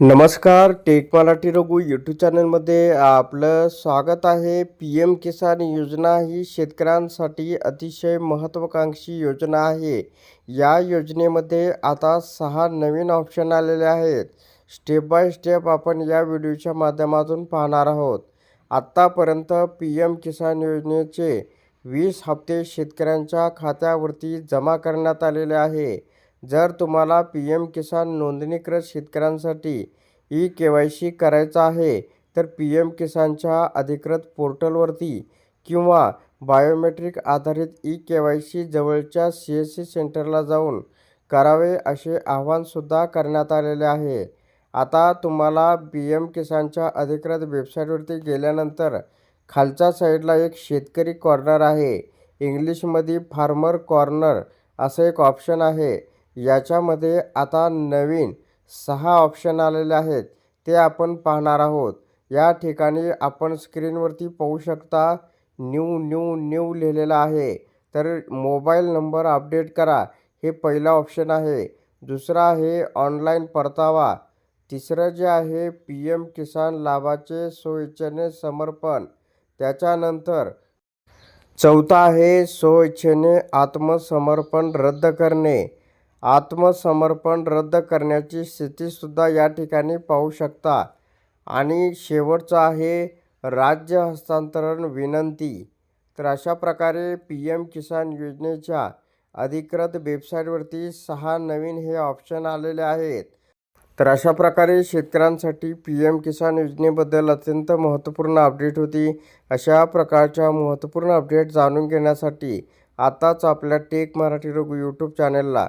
नमस्कार take Marathi Raghu YouTube चॅनलमध्ये आपलं स्वागत आहे. पी एम किसान योजना ही शेतकऱ्यांसाठी अतिशय महत्त्वाकांक्षी योजना आहे. या योजनेमध्ये आता सहा नवीन ऑप्शन आलेले आहेत. स्टेप बाय स्टेप आपण या व्हिडिओच्या माध्यमातून पाहणार आहोत. आत्तापर्यंत पी एम किसान योजनेचे वीस हप्ते शेतकऱ्यांच्या खात्यावरती जमा करण्यात आलेले आहे. जर तुम्हाला पी एम किसान नोंदणीकृत शेतकऱ्यांसाठी ई के वाय सी करायचं आहे तर पी एम किसानच्या अधिकृत पोर्टलवरती किंवा बायोमेट्रिक आधारित ई के वाय सी जवळच्या सी एस सी सेंटरला जाऊन करावे असे आवाहनसुद्धा करण्यात आलेले आहे. आता तुम्हाला पी एम किसानच्या अधिकृत वेबसाईटवरती गेल्यानंतर खालच्या साईडला एक शेतकरी कॉर्नर आहे. इंग्लिशमध्ये फार्मर कॉर्नर असं एक ऑप्शन आहे. याच्यामध्ये आता नवीन सहा ऑप्शन आलेले आहेत. ते आपण पाहणार आहोत. या ठिकाणी आपण स्क्रीनवरती पाहू शकता न्यू न्यू न्यू लिहिलेलं आहे. तर मोबाईल नंबर अपडेट करा. हे पहिलं ऑप्शन आहे. दुसरं आहे ऑनलाईन परतावा. तिसरं जे आहे पी एम किसान लाभाचे स्वइच्छेने समर्पण. त्याच्यानंतर चौथा आहे स्वइच्छेने आत्मसमर्पण रद्द करणे. आत्मसमर्पण रद्द करण्याची स्थितीसुद्धा या ठिकाणी पाहू शकता. आणि शेवटचं आहे राज्य हस्तांतरण विनंती. तर अशा प्रकारे पी एम किसान योजनेच्या अधिकृत वेबसाईटवरती सहा नवीन हे ऑप्शन आलेले आहेत. तर अशा प्रकारे शेतकऱ्यांसाठी पी एम किसान योजनेबद्दल अत्यंत महत्त्वपूर्ण अपडेट होती. अशा प्रकारच्या महत्त्वपूर्ण अपडेट जाणून घेण्यासाठी आताच आपल्या टेक मराठी रोग यूट्यूब चॅनलला